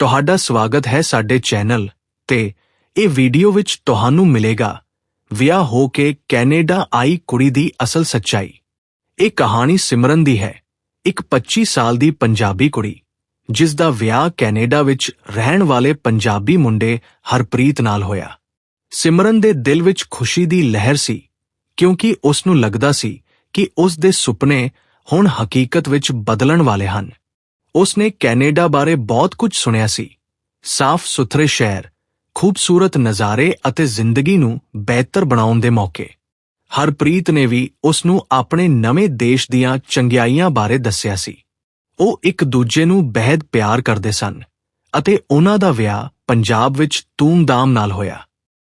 ਤੁਹਾਡਾ ਸਵਾਗਤ ਹੈ ਸਾਡੇ ਚੈਨਲ ਤੇ ਇਹ ਵੀਡੀਓ ਵਿੱਚ ਤੁਹਾਨੂੰ ਮਿਲੇਗਾ। ਵਿਆਹ ਹੋ ਕੇ ਕੈਨੇਡਾ ਆਈ ਕੁੜੀ ਦੀ ਅਸਲ ਸੱਚਾਈ। ਇਹ ਕਹਾਣੀ ਸਿਮਰਨ ਦੀ ਹੈ। ਇੱਕ 25 ਸਾਲ ਦੀ ਪੰਜਾਬੀ ਕੁੜੀ, ਜਿਸ ਦਾ ਵਿਆਹ ਕੈਨੇਡਾ ਵਿੱਚ ਰਹਿਣ ਵਾਲੇ ਪੰਜਾਬੀ ਮੁੰਡੇ ਹਰਪ੍ਰੀਤ ਨਾਲ ਹੋਇਆ। ਸਿਮਰਨ ਦੇ ਦਿਲ ਵਿੱਚ ਖੁਸ਼ੀ ਦੀ ਲਹਿਰ ਸੀ, ਕਿਉਂਕਿ ਉਸ ਨੂੰ ਲੱਗਦਾ ਸੀ ਕਿ ਉਸ ਦੇ ਸੁਪਨੇ ਹੁਣ ਹਕੀਕਤ ਵਿੱਚ ਬਦਲਣ ਵਾਲੇ ਹਨ। ਉਸ ਨੇ ਕੈਨੇਡਾ ਬਾਰੇ ਬਹੁਤ ਕੁਝ ਸੁਣਿਆ ਸੀ। ਸਾਫ਼ ਸੁਥਰੇ ਸ਼ਹਿਰ, ਖੂਬਸੂਰਤ ਨਜ਼ਾਰੇ ਅਤੇ ਜ਼ਿੰਦਗੀ ਨੂੰ ਬਿਹਤਰ ਬਣਾਉਣ ਦੇ ਮੌਕੇ। ਹਰਪ੍ਰੀਤ ਨੇ ਵੀ ਉਸ ਨੂੰ ਆਪਣੇ ਨਵੇਂ ਦੇਸ਼ ਦੀਆਂ ਚੰਗਿਆਈਆਂ ਬਾਰੇ ਦੱਸਿਆ ਸੀ। ਉਹ ਇੱਕ ਦੂਜੇ ਨੂੰ ਬਹਿਦ ਪਿਆਰ ਕਰਦੇ ਸਨ ਅਤੇ ਉਹਨਾਂ ਦਾ ਵਿਆਹ ਪੰਜਾਬ ਵਿੱਚ ਧੂਮਧਾਮ ਨਾਲ ਹੋਇਆ।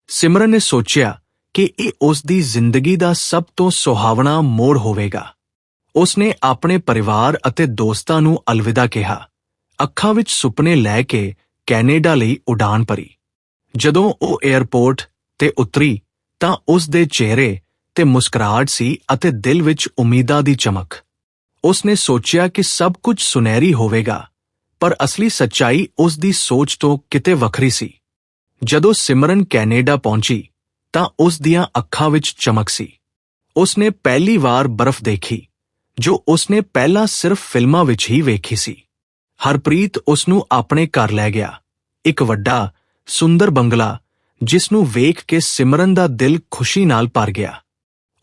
ਸਿਮਰਨ ਨੇ ਸੋਚਿਆ ਕਿ ਇਹ ਉਸ ਦੀ ਜ਼ਿੰਦਗੀ ਦਾ ਸਭ ਤੋਂ ਸੁਹਾਵਣਾ ਮੋੜ ਹੋਵੇਗਾ। ਉਸਨੇ ਆਪਣੇ ਪਰਿਵਾਰ ਅਤੇ ਦੋਸਤਾਂ ਨੂੰ ਅਲਵਿਦਾ ਕਿਹਾ। ਅੱਖਾਂ ਵਿੱਚ ਸੁਪਨੇ ਲੈ ਕੇ ਕੈਨੇਡਾ ਲਈ ਉਡਾਨ ਭਰੀ। ਜਦੋਂ ਉਹ 에ਅਰਪੋਰਟ ਤੇ ਉਤਰੀ ਤਾਂ ਉਸ ਦੇ ਚਿਹਰੇ ਤੇ ਮੁਸਕਰਾਹਟ ਸੀ ਅਤੇ ਦਿਲ ਵਿੱਚ ਉਮੀਦਾਂ ਦੀ ਚਮਕ। ਉਸ ਨੇ ਸੋਚਿਆ ਕਿ ਸਭ ਕੁਝ ਸੁਨਹਿਰੀ ਹੋਵੇਗਾ, ਪਰ ਅਸਲੀ ਸੱਚਾਈ ਉਸ ਦੀ ਸੋਚ ਤੋਂ ਕਿਤੇ ਵੱਖਰੀ ਸੀ। ਜਦੋਂ ਸਿਮਰਨ ਕੈਨੇਡਾ ਪਹੁੰਚੀ ਤਾਂ ਉਸ ਦੀਆਂ ਅੱਖਾਂ ਵਿੱਚ ਚਮਕ ਸੀ। ਉਸਨੇ ਪਹਿਲੀ ਵਾਰ ਬਰਫ਼ ਦੇਖੀ। ਜੋ ਉਸਨੇ ਪਹਿਲਾਂ ਸਿਰਫ ਫਿਲਮਾਂ ਵਿੱਚ ਹੀ ਵੇਖੀ ਸੀ। ਹਰਪ੍ਰੀਤ ਉਸ ਨੂੰ ਆਪਣੇ ਘਰ ਲੈ ਗਿਆ। ਇੱਕ ਵੱਡਾ, ਸੁੰਦਰ ਬੰਗਲਾ ਜਿਸ ਨੂੰ ਵੇਖ ਕੇ ਸਿਮਰਨ ਦਾ ਦਿਲ ਖੁਸ਼ੀ ਨਾਲ ਭਰ ਗਿਆ।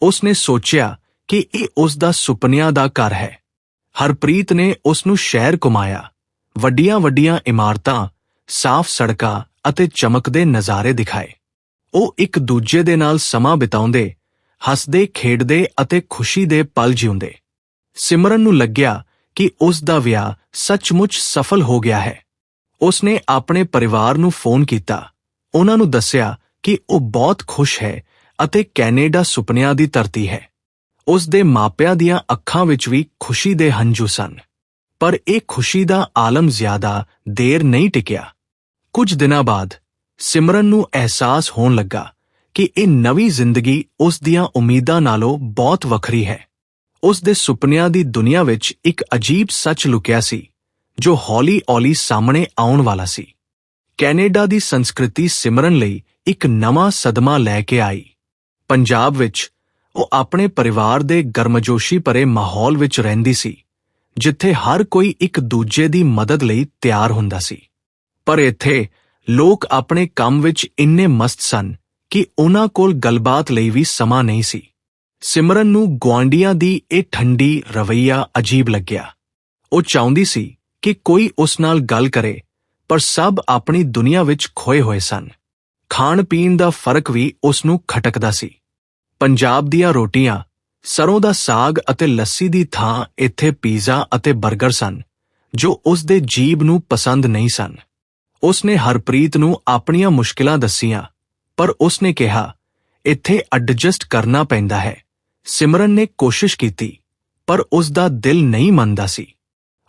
ਉਸ ਨੇ ਸੋਚਿਆ ਕਿ ਇਹ ਉਸ ਦਾ ਸੁਪਨਿਆਂ ਦਾ ਘਰ ਹੈ। ਹਰਪ੍ਰੀਤ ਨੇ ਉਸ ਨੂੰ ਸ਼ਹਿਰ ਘੁਮਾਇਆ। ਵੱਡੀਆਂ-ਵੱਡੀਆਂ ਇਮਾਰਤਾਂ, ਸਾਫ਼ ਸੜਕਾਂ ਅਤੇ ਚਮਕਦੇ ਨਜ਼ਾਰੇ ਦਿਖਾਏ। ਉਹ ਇੱਕ ਦੂਜੇ ਦੇ ਨਾਲ ਸਮਾਂ ਬਿਤਾਉਂਦੇ, ਹੱਸਦੇ, ਖੇਡਦੇ ਅਤੇ ਖੁਸ਼ੀ ਦੇ ਪਲ ਜਿਉਂਦੇ। ਸਿਮਰਨ ਨੂੰ ਲੱਗਿਆ ਕਿ ਉਸ ਦਾ ਵਿਆਹ ਸੱਚਮੁੱਚ ਸਫਲ ਹੋ ਗਿਆ ਹੈ। ਉਸ ਨੇ ਆਪਣੇ ਪਰਿਵਾਰ ਨੂੰ ਫੋਨ ਕੀਤਾ। ਉਹਨਾਂ ਨੂੰ ਦੱਸਿਆ ਕਿ ਉਹ ਬਹੁਤ ਖੁਸ਼ ਹੈ ਅਤੇ ਕੈਨੇਡਾ ਸੁਪਨਿਆਂ ਦੀ ਧਰਤੀ ਹੈ। ਉਸ ਦੇ ਮਾਪਿਆਂ ਦੀਆਂ ਅੱਖਾਂ ਵਿੱਚ ਵੀ ਖੁਸ਼ੀ ਦੇ ਹੰਝੂ ਸਨ। ਪਰ ਇਹ ਖੁਸ਼ੀ ਦਾ ਆਲਮ ਜ਼ਿਆਦਾ ਦੇਰ ਨਹੀਂ ਟਿਕਿਆ। ਕੁਝ ਦਿਨਾਂ ਬਾਅਦ ਸਿਮਰਨ ਨੂੰ ਅਹਿਸਾਸ ਹੋਣ ਲੱਗਾ ਕਿ ਇਹ ਨਵੀਂ ਜ਼ਿੰਦਗੀ ਉਸ ਦੀਆਂ ਉਮੀਦਾਂ ਨਾਲੋਂ ਬਹੁਤ ਵੱਖਰੀ ਹੈ। ਉਸ ਦੇ ਸੁਪਨਿਆਂ ਦੀ ਦੁਨੀਆ ਵਿੱਚ ਇੱਕ ਅਜੀਬ ਸੱਚ ਲੁਕਿਆ ਸੀ, ਜੋ ਹੌਲੀ-ਹੌਲੀ ਸਾਹਮਣੇ ਆਉਣ ਵਾਲਾ ਸੀ। ਕੈਨੇਡਾ ਦੀ ਸੰਸਕ੍ਰਿਤੀ ਸਿਮਰਨ ਲਈ ਇੱਕ ਨਵਾਂ ਸਦਮਾ ਲੈ ਕੇ ਆਈ। ਪੰਜਾਬ ਵਿੱਚ ਉਹ ਆਪਣੇ ਪਰਿਵਾਰ ਦੇ ਗਰਮਜੋਸ਼ੀ ਭਰੇ ਮਾਹੌਲ ਵਿੱਚ ਰਹਿੰਦੀ ਸੀ, ਜਿੱਥੇ ਹਰ ਕੋਈ ਇੱਕ ਦੂਜੇ ਦੀ ਮਦਦ ਲਈ ਤਿਆਰ ਹੁੰਦਾ ਸੀ। ਪਰ ਇੱਥੇ ਲੋਕ ਆਪਣੇ ਕੰਮ ਵਿੱਚ ਇੰਨੇ ਮਸਤ ਸਨ ਕਿ ਉਹਨਾਂ ਕੋਲ ਗੱਲਬਾਤ ਲਈ ਵੀ ਸਮਾਂ ਨਹੀਂ ਸੀ। ਸਿਮਰਨ ਨੂੰ ਗਵਾਂਡੀਆਂ ਦੀ ਇਹ ਠੰਡੀ ਰਵਈਆ ਅਜੀਬ ਲੱਗਿਆ। ਉਹ ਚਾਹੁੰਦੀ ਸੀ ਕਿ ਕੋਈ ਉਸ ਨਾਲ ਗੱਲ ਕਰੇ, ਪਰ ਸਭ ਆਪਣੀ ਦੁਨੀਆ ਵਿੱਚ ਖੋਏ ਹੋਏ ਸਨ। ਖਾਣ ਪੀਣ ਦਾ ਫ਼ਰਕ ਵੀ ਉਸ ਨੂੰ ਖਟਕਦਾ ਸੀ। ਪੰਜਾਬ ਦੀਆਂ ਰੋਟੀਆਂ, ਸਰੋਂ ਦਾ ਸਾਗ ਅਤੇ ਲੱਸੀ ਦੀ ਥਾਂ ਇੱਥੇ ਪੀਜ਼ਾ ਅਤੇ 버ਗਰ ਸਨ, ਜੋ ਉਸ ਦੇ ਜੀਬ ਨੂੰ ਪਸੰਦ ਨਹੀਂ ਸਨ। ਉਸ ਨੇ ਹਰਪ੍ਰੀਤ ਨੂੰ ਆਪਣੀਆਂ ਮੁਸ਼ਕਿਲਾਂ ਦੱਸੀਆਂ, ਪਰ ਉਸ ਨੇ ਕਿਹਾ, ਇੱਥੇ ਐਡਜਸਟ ਕਰਨਾ ਪੈਂਦਾ ਹੈ। ਸਿਮਰਨ ਨੇ ਕੋਸ਼ਿਸ਼ ਕੀਤੀ, ਪਰ ਉਸ ਦਾ ਦਿਲ ਨਹੀਂ ਮੰਨਦਾ ਸੀ।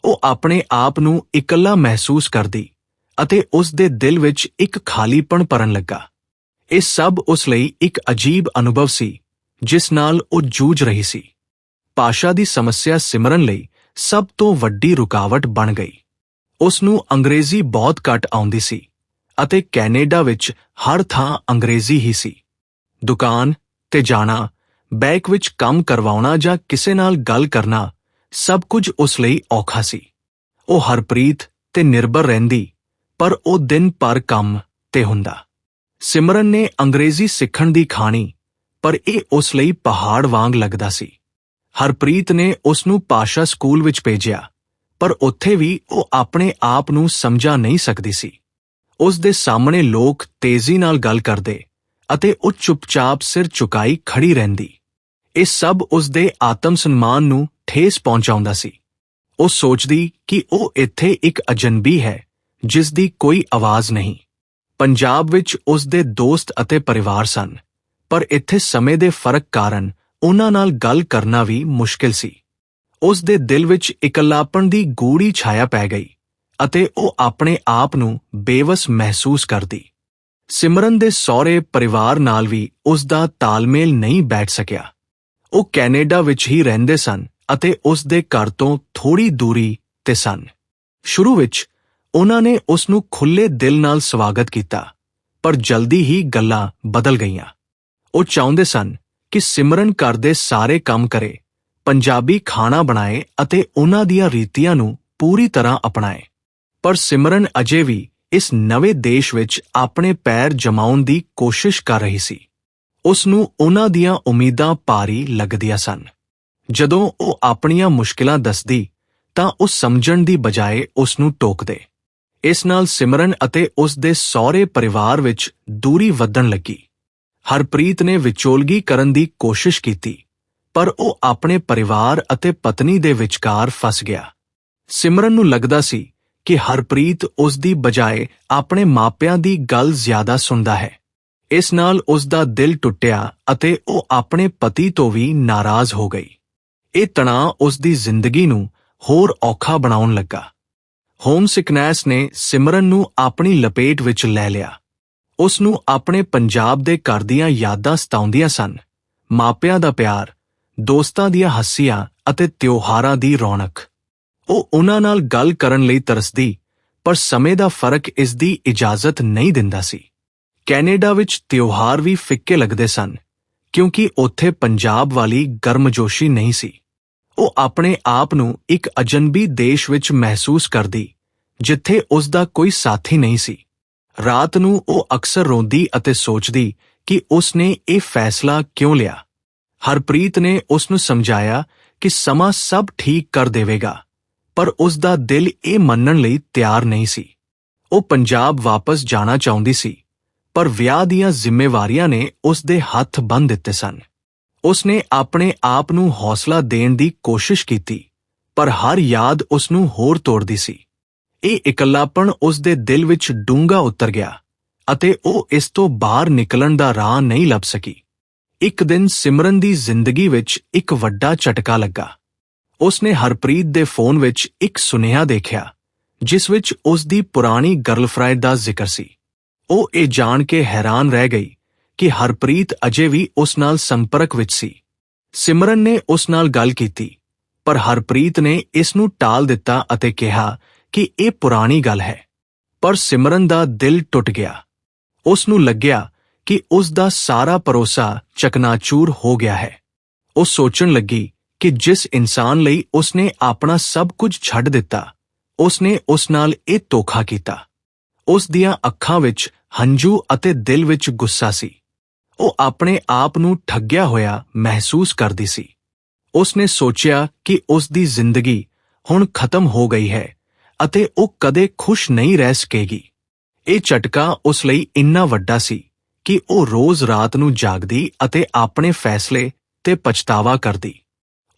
ਉਹ ਆਪਣੇ ਆਪ ਨੂੰ ਇਕੱਲਾ ਮਹਿਸੂਸ ਕਰਦੀ ਅਤੇ ਉਸ ਦੇ ਦਿਲ ਵਿੱਚ ਇੱਕ ਖਾਲੀਪਣ ਭਰਨ ਲੱਗਾ। ਇਹ ਸਭ ਉਸ ਲਈ ਇੱਕ ਅਜੀਬ ਅਨੁਭਵ ਸੀ, ਜਿਸ ਨਾਲ ਉਹ ਜੂਝ ਰਹੀ ਸੀ। ਭਾਸ਼ਾ ਦੀ ਸਮੱਸਿਆ ਸਿਮਰਨ ਲਈ ਸਭ ਤੋਂ ਵੱਡੀ ਰੁਕਾਵਟ ਬਣ ਗਈ। ਉਸ ਨੂੰ ਅੰਗਰੇਜ਼ੀ ਬਹੁਤ ਘੱਟ ਆਉਂਦੀ ਸੀ ਅਤੇ ਕੈਨੇਡਾ ਵਿੱਚ ਹਰ ਥਾਂ ਅੰਗਰੇਜ਼ੀ ਹੀ ਸੀ। ਦੁਕਾਨ ਤੇ ਜਾਣਾ ਬੈਕ ਵਿੱਚ ਕੰਮ ਕਰਵਾਉਣਾ ਜਾਂ ਕਿਸੇ ਨਾਲ ਗੱਲ ਕਰਨਾ ਸਭ ਕੁਝ ਉਸ ਲਈ ਔਖਾ ਸੀ। ਉਹ ਹਰਪ੍ਰੀਤ ਤੇ ਨਿਰਭਰ ਰਹਿੰਦੀ, ਪਰ ਉਹ ਦਿਨ ਪਰ ਕੰਮ ਤੇ ਹੁੰਦਾ। ਸਿਮਰਨ ਨੇ ਅੰਗਰੇਜ਼ੀ ਸਿੱਖਣ ਦੀ ਖਾਣੀ, ਪਰ ਇਹ ਉਸ ਲਈ ਪਹਾੜ ਵਾਂਗ ਲੱਗਦਾ ਸੀ। ਹਰਪ੍ਰੀਤ ਨੇ ਉਸ ਨੂੰ ਪਾਸ਼ਾ ਸਕੂਲ ਵਿੱਚ ਭੇਜਿਆ, ਪਰ ਉੱਥੇ ਵੀ ਉਹ ਆਪਣੇ ਆਪ ਨੂੰ ਸਮਝਾ ਨਹੀਂ ਸਕਦੀ ਸੀ। ਉਸ ਦੇ ਸਾਹਮਣੇ ਲੋਕ ਤੇਜ਼ੀ ਨਾਲ ਗੱਲ ਕਰਦੇ ਅਤੇ ਉਹ ਚੁੱਪਚਾਪ ਸਿਰ ਝੁਕਾਈ ਖੜੀ ਰਹਿੰਦੀ। ਇਹ ਸਭ ਉਸ ਦੇ ਆਤਮ ਸਨਮਾਨ ਨੂੰ ਠੇਸ ਪਹੁੰਚਾਉਂਦਾ ਸੀ। ਉਹ ਸੋਚਦੀ ਕਿ ਉਹ ਇੱਥੇ ਇੱਕ ਅਜਨਬੀ ਹੈ ਜਿਸ ਦੀ ਕੋਈ ਆਵਾਜ਼ ਨਹੀਂ। ਪੰਜਾਬ ਵਿੱਚ ਉਸ ਦੇ ਦੋਸਤ ਅਤੇ ਪਰਿਵਾਰ ਸਨ, ਪਰ ਇੱਥੇ ਸਮੇਂ ਦੇ ਫ਼ਰਕ ਕਾਰਨ ਉਹਨਾਂ ਨਾਲ ਗੱਲ ਕਰਨਾ ਵੀ ਮੁਸ਼ਕਿਲ ਸੀ। ਉਸ ਦੇ ਦਿਲ ਵਿੱਚ ਇਕੱਲਾਪਣ ਦੀ ਗੂੜੀ ਛਾਇਆ ਪੈ ਗਈ ਅਤੇ ਉਹ ਆਪਣੇ ਆਪ ਨੂੰ ਬੇਵਸ ਮਹਿਸੂਸ ਕਰਦੀ। ਸਿਮਰਨ ਦੇ ਸਹੁਰੇ ਪਰਿਵਾਰ ਨਾਲ ਵੀ ਉਸ ਦਾ ਤਾਲਮੇਲ ਨਹੀਂ ਬੈਠ ਸਕਿਆ। ਉਹ ਕੈਨੇਡਾ ਵਿੱਚ ਹੀ ਰਹਿੰਦੇ ਸਨ ਅਤੇ ਉਸ ਦੇ ਘਰ ਤੋਂ ਥੋੜੀ ਦੂਰੀ ਤੇ ਸਨ। ਸ਼ੁਰੂ ਵਿੱਚ ਉਹਨਾਂ ਨੇ ਉਸ ਨੂੰ ਖੁੱਲੇ ਦਿਲ ਨਾਲ ਸਵਾਗਤ ਕੀਤਾ, ਪਰ ਜਲਦੀ ਹੀ ਗੱਲਾਂ ਬਦਲ ਗਈਆਂ। ਉਹ ਚਾਹੁੰਦੇ ਸਨ ਕਿ ਸਿਮਰਨ ਘਰ ਦੇ ਸਾਰੇ ਕੰਮ ਕਰੇ, ਪੰਜਾਬੀ ਖਾਣਾ ਬਣਾਏ ਅਤੇ ਉਹਨਾਂ ਦੀਆਂ ਰੀਤੀਆਂ ਨੂੰ ਪੂਰੀ ਤਰ੍ਹਾਂ ਅਪਣਾਏ। ਪਰ ਸਿਮਰਨ ਅਜੇ ਵੀ ਇਸ ਨਵੇਂ ਦੇਸ਼ ਵਿੱਚ ਆਪਣੇ ਪੈਰ ਜਮਾਉਣ ਦੀ ਕੋਸ਼ਿਸ਼ ਕਰ ਰਹੀ ਸੀ। ਉਸ ਨੂੰ ਉਹਨਾਂ ਦੀਆਂ ਉਮੀਦਾਂ ਭਾਰੀ ਲੱਗਦੀਆਂ ਸਨ। ਜਦੋਂ ਉਹ ਆਪਣੀਆਂ ਮੁਸ਼ਕਿਲਾਂ ਦੱਸਦੀ, ਤਾਂ ਉਹ ਸਮਝਣ ਦੀ ਬਜਾਏ ਉਸ ਨੂੰ ਟੋਕਦੇ। ਇਸ ਨਾਲ ਸਿਮਰਨ ਅਤੇ ਉਸ ਦੇ ਸਹੁਰੇ ਪਰਿਵਾਰ ਵਿੱਚ ਦੂਰੀ ਵਧਣ ਲੱਗੀ। ਹਰਪ੍ਰੀਤ ਨੇ ਵਿਚੋਲਗੀ ਕਰਨ ਦੀ ਕੋਸ਼ਿਸ਼ ਕੀਤੀ, ਪਰ ਉਹ ਆਪਣੇ ਪਰਿਵਾਰ ਅਤੇ ਪਤਨੀ ਦੇ ਵਿਚਕਾਰ ਫਸ ਗਿਆ। ਸਿਮਰਨ ਨੂੰ ਲੱਗਦਾ ਸੀ ਕਿ ਹਰਪ੍ਰੀਤ ਉਸ ਦੀ ਬਜਾਏ ਆਪਣੇ ਮਾਪਿਆਂ ਦੀ ਗੱਲ ਜ਼ਿਆਦਾ ਸੁਣਦਾ ਹੈ। ਇਸ ਨਾਲ ਉਸ ਦਾ ਦਿਲ ਟੁੱਟਿਆ ਅਤੇ ਉਹ ਆਪਣੇ ਪਤੀ ਤੋਂ ਵੀ ਨਾਰਾਜ਼ ਹੋ ਗਈ। ਇਹ ਤਣਾਅ ਉਸ ਦੀ ਜ਼ਿੰਦਗੀ ਨੂੰ ਹੋਰ ਔਖਾ ਬਣਾਉਣ ਲੱਗਾ। ਹੋਮ ਸਿਕਨੈਸ ਨੇ ਸਿਮਰਨ ਨੂੰ ਆਪਣੀ ਲਪੇਟ ਵਿੱਚ ਲੈ ਲਿਆ। ਉਸ ਨੂੰ ਆਪਣੇ ਪੰਜਾਬ ਦੇ ਘਰ ਦੀਆਂ ਯਾਦਾਂ ਸਤਾਉਂਦੀਆਂ ਸਨ। ਮਾਪਿਆਂ ਦਾ ਪਿਆਰ, ਦੋਸਤਾਂ ਦੀਆਂ ਹੱਸੀਆਂ ਅਤੇ ਤਿਉਹਾਰਾਂ ਦੀ ਰੌਣਕ। ਉਹ ਉਹਨਾਂ ਨਾਲ ਗੱਲ ਕਰਨ ਲਈ ਤਰਸਦੀ, ਪਰ ਸਮੇਂ ਦਾ ਫ਼ਰਕ ਇਸ ਦੀ ਇਜਾਜ਼ਤ ਨਹੀਂ ਦਿੰਦਾ ਸੀ। ਕੈਨੇਡਾ ਵਿੱਚ ਤਿਉਹਾਰ ਵੀ ਫਿੱਕੇ ਲੱਗਦੇ ਸਨ, ਕਿਉਂਕਿ ਉੱਥੇ ਪੰਜਾਬ ਵਾਲੀ ਗਰਮਜੋਸ਼ੀ ਨਹੀਂ ਸੀ। ਉਹ ਆਪਣੇ ਆਪ ਨੂੰ ਇੱਕ ਅਜਨਬੀ ਦੇਸ਼ ਵਿੱਚ ਮਹਿਸੂਸ ਕਰਦੀ, ਜਿੱਥੇ ਉਸ ਦਾ ਕੋਈ ਸਾਥੀ ਨਹੀਂ ਸੀ। ਰਾਤ ਨੂੰ ਉਹ ਅਕਸਰ ਰੋਂਦੀ ਅਤੇ ਸੋਚਦੀ ਕਿ ਉਸ ਨੇ ਇਹ ਫੈਸਲਾ ਕਿਉਂ ਲਿਆ। ਹਰਪ੍ਰੀਤ ਨੇ ਉਸ ਨੂੰ ਸਮਝਾਇਆ ਕਿ ਸਮਾਂ ਸਭ ਠੀਕ ਕਰ ਦੇਵੇਗਾ, ਪਰ ਉਸ ਦਾ ਦਿਲ ਇਹ ਮੰਨਣ ਲਈ ਤਿਆਰ ਨਹੀਂ ਸੀ। ਉਹ ਪੰਜਾਬ ਵਾਪਸ ਜਾਣਾ ਚਾਹੁੰਦੀ ਸੀ। ਪਰ ਵਿਆਹ ਦੀਆਂ ਜ਼ਿੰਮੇਵਾਰੀਆਂ ਨੇ ਉਸ ਦੇ ਹੱਥ ਬੰਨ ਦਿੱਤੇ ਸਨ। ਉਸ ਨੇ ਆਪਣੇ ਆਪ ਨੂੰ ਹੌਸਲਾ ਦੇਣ ਦੀ ਕੋਸ਼ਿਸ਼ ਕੀਤੀ, ਪਰ ਹਰ ਯਾਦ ਉਸ ਨੂੰ ਹੋਰ ਤੋੜਦੀ ਸੀ। ਇਹ ਇਕੱਲਾਪਣ ਉਸ ਦੇ ਦਿਲ ਵਿੱਚ ਡੂੰਘਾ ਉਤਰ ਗਿਆ ਅਤੇ ਉਹ ਇਸ ਤੋਂ ਬਾਹਰ ਨਿਕਲਣ ਦਾ ਰਾਹ ਨਹੀਂ ਲੱਭ ਸਕੀ। ਇੱਕ ਦਿਨ ਸਿਮਰਨ ਦੀ ਜ਼ਿੰਦਗੀ ਵਿੱਚ ਇੱਕ ਵੱਡਾ ਝਟਕਾ ਲੱਗਾ। ਉਸ ਨੇ ਹਰਪ੍ਰੀਤ ਦੇ ਫੋਨ ਵਿੱਚ ਇੱਕ ਸੁਨੇਹਾ ਦੇਖਿਆ, ਜਿਸ ਵਿੱਚ ਉਸ ਦੀ ਪੁਰਾਣੀ ਗਰਲਫ੍ਰੈਂਡ ਦਾ ਜ਼ਿਕਰ ਸੀ। ਉਹ ਇਹ ਜਾਣ ਕੇ ਹੈਰਾਨ ਰਹਿ ਗਈ ਕਿ ਹਰਪ੍ਰੀਤ ਅਜੇ ਵੀ ਉਸ ਨਾਲ ਸੰਪਰਕ ਵਿੱਚ ਸੀ। ਸਿਮਰਨ ਨੇ ਉਸ ਨਾਲ ਗੱਲ ਕੀਤੀ, ਪਰ ਹਰਪ੍ਰੀਤ ਨੇ ਇਸ ਨੂੰ ਟਾਲ ਦਿੱਤਾ ਅਤੇ ਕਿਹਾ ਕਿ ਇਹ ਪੁਰਾਣੀ ਗੱਲ ਹੈ। ਪਰ ਸਿਮਰਨ ਦਾ ਦਿਲ ਟੁੱਟ ਗਿਆ। ਉਸ ਨੂੰ ਲੱਗਿਆ ਕਿ ਉਸ ਦਾ ਸਾਰਾ ਭਰੋਸਾ ਚਕਨਾਚੂਰ ਹੋ ਗਿਆ ਹੈ। ਉਹ ਸੋਚਣ ਲੱਗੀ ਕਿ ਜਿਸ ਇਨਸਾਨ ਲਈ ਉਸਨੇ ਆਪਣਾ ਸਭ ਕੁਝ ਛੱਡ ਦਿੱਤਾ ਉਸਨੇ ਉਸ ਨਾਲ ਇਹ ਧੋਖਾ ਕੀਤਾ। ਉਸ ਦੀਆਂ ਅੱਖਾਂ ਵਿੱਚ ਹੰਝੂ ਅਤੇ ਦਿਲ ਵਿੱਚ ਗੁੱਸਾ ਸੀ। ਉਹ ਆਪਣੇ ਆਪ ਨੂੰ ਠੱਗਿਆ ਹੋਇਆ ਮਹਿਸੂਸ ਕਰਦੀ ਸੀ। ਉਸਨੇ ਸੋਚਿਆ ਕਿ ਉਸ ਦੀ ਜ਼ਿੰਦਗੀ ਹੁਣ ਖਤਮ ਹੋ ਗਈ ਹੈ ਅਤੇ ਉਹ ਕਦੇ ਖੁਸ਼ ਨਹੀਂ ਰਹਿ ਸਕੇਗੀ। ਇਹ ਝਟਕਾ ਉਸ ਲਈ ਇੰਨਾ ਵੱਡਾ ਸੀ ਕਿ ਉਹ ਰੋਜ਼ ਰਾਤ ਨੂੰ ਜਾਗਦੀ ਅਤੇ ਆਪਣੇ ਫੈਸਲੇ ਤੇ ਪਛਤਾਵਾ ਕਰਦੀ।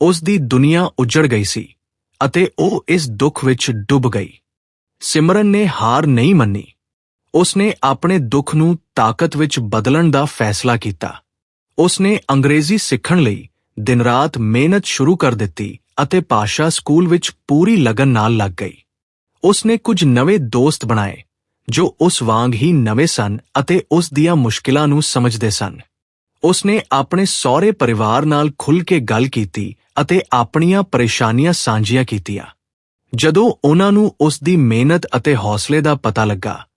ਉਸ ਦੀ ਦੁਨੀਆ ਉਜੜ ਗਈ ਸੀ ਅਤੇ ਉਹ ਇਸ ਦੁੱਖ ਵਿੱਚ ਡੁੱਬ ਗਈ। ਸਿਮਰਨ ਨੇ ਹਾਰ ਨਹੀਂ ਮੰਨੀ। ਉਸਨੇ ਆਪਣੇ ਦੁੱਖ ਨੂੰ ਤਾਕਤ ਵਿੱਚ ਬਦਲਣ ਦਾ ਫੈਸਲਾ ਕੀਤਾ। ਉਸਨੇ ਅੰਗਰੇਜ਼ੀ ਸਿੱਖਣ ਲਈ ਦਿਨ-ਰਾਤ ਮਿਹਨਤ ਸ਼ੁਰੂ ਕਰ ਦਿੱਤੀ ਅਤੇ ਪਾਸ਼ਾ ਸਕੂਲ ਵਿੱਚ ਪੂਰੀ ਲਗਨ ਨਾਲ ਲੱਗ ਗਈ। ਉਸਨੇ ਕੁਝ ਨਵੇਂ ਦੋਸਤ ਬਣਾਏ, ਜੋ ਉਸ ਵਾਂਗ ਹੀ ਨਵੇਂ ਸਨ ਅਤੇ ਉਸ ਦੀਆਂ ਮੁਸ਼ਕਿਲਾਂ ਨੂੰ ਸਮਝਦੇ ਸਨ। ਉਸਨੇ ਆਪਣੇ ਸਹੁਰੇ ਪਰਿਵਾਰ ਨਾਲ ਖੁੱਲ੍ਹ ਕੇ ਗੱਲ ਕੀਤੀ ਅਤੇ ਆਪਣੀਆਂ ਪਰੇਸ਼ਾਨੀਆਂ ਸਾਂਝੀਆਂ ਕੀਤੀਆਂ। ਜਦੋਂ ਉਹਨਾਂ ਨੂੰ ਉਸ ਦੀ ਮਿਹਨਤ ਅਤੇ ਹੌਸਲੇ ਦਾ ਪਤਾ ਲੱਗਾ,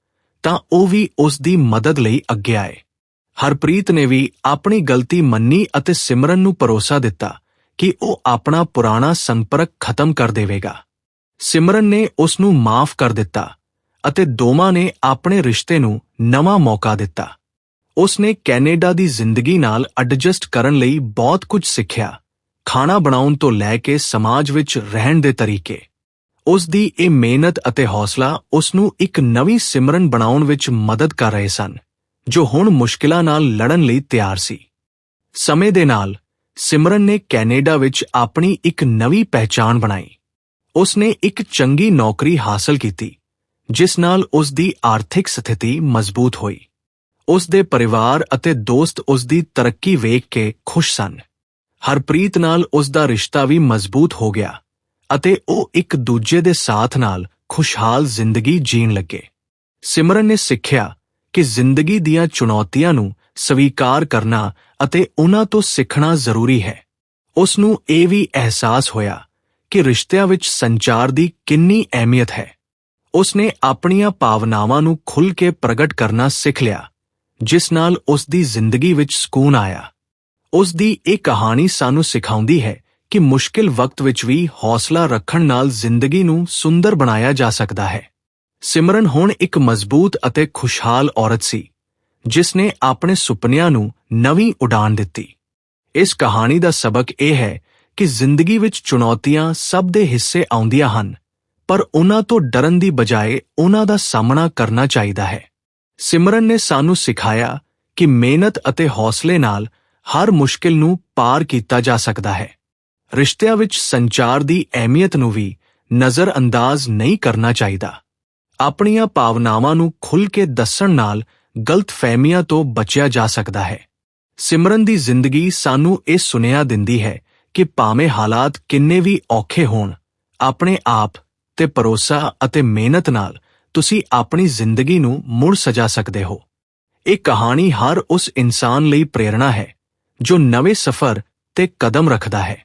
ਤਾਂ ਉਹ ਵੀ ਉਸ ਦੀ ਮਦਦ ਲਈ ਅੱਗੇ ਆਏ। ਹਰਪ੍ਰੀਤ ਨੇ ਵੀ ਆਪਣੀ ਗਲਤੀ ਮੰਨੀ ਅਤੇ ਸਿਮਰਨ ਨੂੰ ਭਰੋਸਾ ਦਿੱਤਾ ਕਿ ਉਹ ਆਪਣਾ ਪੁਰਾਣਾ ਸੰਪਰਕ ਖਤਮ ਕਰ ਦੇਵੇਗਾ। ਸਿਮਰਨ ਨੇ ਉਸ ਨੂੰ ਮਾਫ ਕਰ ਦਿੱਤਾ ਅਤੇ ਦੋਵਾਂ ਨੇ ਆਪਣੇ ਰਿਸ਼ਤੇ ਨੂੰ ਨਵਾਂ ਮੌਕਾ ਦਿੱਤਾ। ਉਸ ਨੇ ਕੈਨੇਡਾ ਦੀ ਜ਼ਿੰਦਗੀ ਨਾਲ ਐਡਜਸਟ ਕਰਨ ਲਈ ਬਹੁਤ ਕੁਝ ਸਿੱਖਿਆ। ਖਾਣਾ ਬਣਾਉਣ ਤੋਂ ਲੈ ਕੇ ਸਮਾਜ ਵਿੱਚ ਰਹਿਣ ਦੇ ਤਰੀਕੇ। ਉਸ ਦੀ ਇਹ ਮਿਹਨਤ ਅਤੇ ਹੌਸਲਾ ਉਸ ਨੂੰ ਇੱਕ ਨਵੀਂ ਸਿਮਰਨ ਬਣਾਉਣ ਵਿੱਚ ਮਦਦ ਕਰ ਰਹੇ ਸਨ, ਜੋ ਹੁਣ ਮੁਸ਼ਕਿਲਾਂ ਨਾਲ ਲੜਨ ਲਈ ਤਿਆਰ ਸੀ। ਸਮੇਂ ਦੇ ਨਾਲ, ਸਿਮਰਨ ਨੇ ਕੈਨੇਡਾ ਵਿੱਚ ਆਪਣੀ ਇੱਕ ਨਵੀਂ ਪਹਿਚਾਣ ਬਣਾਈ। ਉਸ ਨੇ ਇੱਕ ਚੰਗੀ ਨੌਕਰੀ ਹਾਸਲ ਕੀਤੀ, ਜਿਸ ਨਾਲ ਉਸ ਦੀ ਆਰਥਿਕ ਸਥਿਤੀ ਮਜ਼ਬੂਤ ਹੋਈ। ਉਸ ਦੇ ਪਰਿਵਾਰ ਅਤੇ ਦੋਸਤ ਉਸ ਦੀ ਤਰੱਕੀ ਵੇਖ ਕੇ ਖੁਸ਼ ਸਨ। ਹਰਪ੍ਰੀਤ ਨਾਲ ਉਸ ਦਾ ਰਿਸ਼ਤਾ ਵੀ ਮਜ਼ਬੂਤ ਹੋ ਗਿਆ। ਅਤੇ ਉਹ ਇੱਕ ਦੂਜੇ ਦੇ ਸਾਥ ਨਾਲ ਖੁਸ਼ਹਾਲ ਜ਼ਿੰਦਗੀ ਜੀਣ ਲੱਗੇ। ਸਿਮਰਨ ਨੇ ਸਿੱਖਿਆ ਕਿ ਜ਼ਿੰਦਗੀ ਦੀਆਂ ਚੁਣੌਤੀਆਂ ਨੂੰ ਸਵੀਕਾਰ ਕਰਨਾ ਅਤੇ ਉਹਨਾਂ ਤੋਂ ਸਿੱਖਣਾ ਜ਼ਰੂਰੀ ਹੈ। ਉਸ ਨੂੰ ਇਹ ਵੀ ਅਹਿਸਾਸ ਹੋਇਆ ਕਿ ਰਿਸ਼ਤਿਆਂ ਵਿੱਚ ਸੰਚਾਰ ਦੀ ਕਿੰਨੀ ਅਹਿਮੀਅਤ ਹੈ। ਉਸ ਨੇ ਆਪਣੀਆਂ ਭਾਵਨਾਵਾਂ ਨੂੰ ਖੁੱਲ੍ਹ ਕੇ ਪ੍ਰਗਟ ਕਰਨਾ ਸਿੱਖ ਲਿਆ, ਜਿਸ ਨਾਲ ਉਸ ਦੀ ਜ਼ਿੰਦਗੀ ਵਿੱਚ ਸਕੂਨ ਆਇਆ। ਉਸ ਦੀ ਇਹ ਕਹਾਣੀ ਸਾਨੂੰ ਸਿਖਾਉਂਦੀ ਹੈ ਕਿ ਮੁਸ਼ਕਿਲ ਵਕਤ ਵਿੱਚ ਵੀ ਹੌਸਲਾ ਰੱਖਣ ਨਾਲ ਜ਼ਿੰਦਗੀ ਨੂੰ ਸੁੰਦਰ ਬਣਾਇਆ ਜਾ ਸਕਦਾ ਹੈ। ਸਿਮਰਨ ਹੁਣ ਇੱਕ ਮਜ਼ਬੂਤ ਅਤੇ ਖੁਸ਼ਹਾਲ ਔਰਤ ਸੀ, ਜਿਸ ਨੇ ਆਪਣੇ ਸੁਪਨਿਆਂ ਨੂੰ ਨਵੀਂ ਉਡਾਨ ਦਿੱਤੀ। ਇਸ ਕਹਾਣੀ ਦਾ ਸਬਕ ਇਹ ਹੈ ਕਿ ਜ਼ਿੰਦਗੀ ਵਿੱਚ ਚੁਣੌਤੀਆਂ ਸਭ ਦੇ ਹਿੱਸੇ ਆਉਂਦੀਆਂ ਹਨ, ਪਰ ਉਹਨਾਂ ਤੋਂ ਡਰਨ ਦੀ ਬਜਾਏ ਉਹਨਾਂ ਦਾ ਸਾਹਮਣਾ ਕਰਨਾ ਚਾਹੀਦਾ ਹੈ। ਸਿਮਰਨ ਨੇ ਸਾਨੂੰ ਸਿਖਾਇਆ ਕਿ ਮਿਹਨਤ ਅਤੇ ਹੌਸਲੇ ਨਾਲ ਹਰ ਮੁਸ਼ਕਿਲ ਨੂੰ ਪਾਰ ਕੀਤਾ ਜਾ ਸਕਦਾ ਹੈ। ਰਿਸ਼ਤਿਆਂ ਵਿੱਚ ਸੰਚਾਰ ਦੀ ਅਹਿਮੀਅਤ ਨੂੰ ਵੀ ਨਜ਼ਰਅੰਦਾਜ਼ ਨਹੀਂ ਕਰਨਾ ਚਾਹੀਦਾ। ਆਪਣੀਆਂ ਭਾਵਨਾਵਾਂ ਨੂੰ ਖੁੱਲ੍ਹ ਕੇ ਦੱਸਣ ਨਾਲ ਗਲਤਫਹਿਮੀਆਂ ਤੋਂ ਬਚਿਆ ਜਾ ਸਕਦਾ ਹੈ। ਸਿਮਰਨ ਦੀ ਜ਼ਿੰਦਗੀ ਸਾਨੂੰ ਇਹ ਸੁਨੇਹਾ ਦਿੰਦੀ ਹੈ ਕਿ ਭਾਵੇਂ ਹਾਲਾਤ ਕਿੰਨੇ ਵੀ ਔਖੇ ਹੋਣ, ਆਪਣੇ ਆਪ ਤੇ ਭਰੋਸਾ ਅਤੇ ਮਿਹਨਤ ਨਾਲ ਤੁਸੀਂ ਆਪਣੀ ਜ਼ਿੰਦਗੀ ਨੂੰ ਮੁੜ ਸਜਾ ਸਕਦੇ ਹੋ। ਇਹ ਕਹਾਣੀ ਹਰ ਉਸ ਇਨਸਾਨ ਲਈ ਪ੍ਰੇਰਣਾ ਹੈ ਜੋ ਨਵੇਂ ਸਫ਼ਰ ਤੇ ਕਦਮ ਰੱਖਦਾ ਹੈ।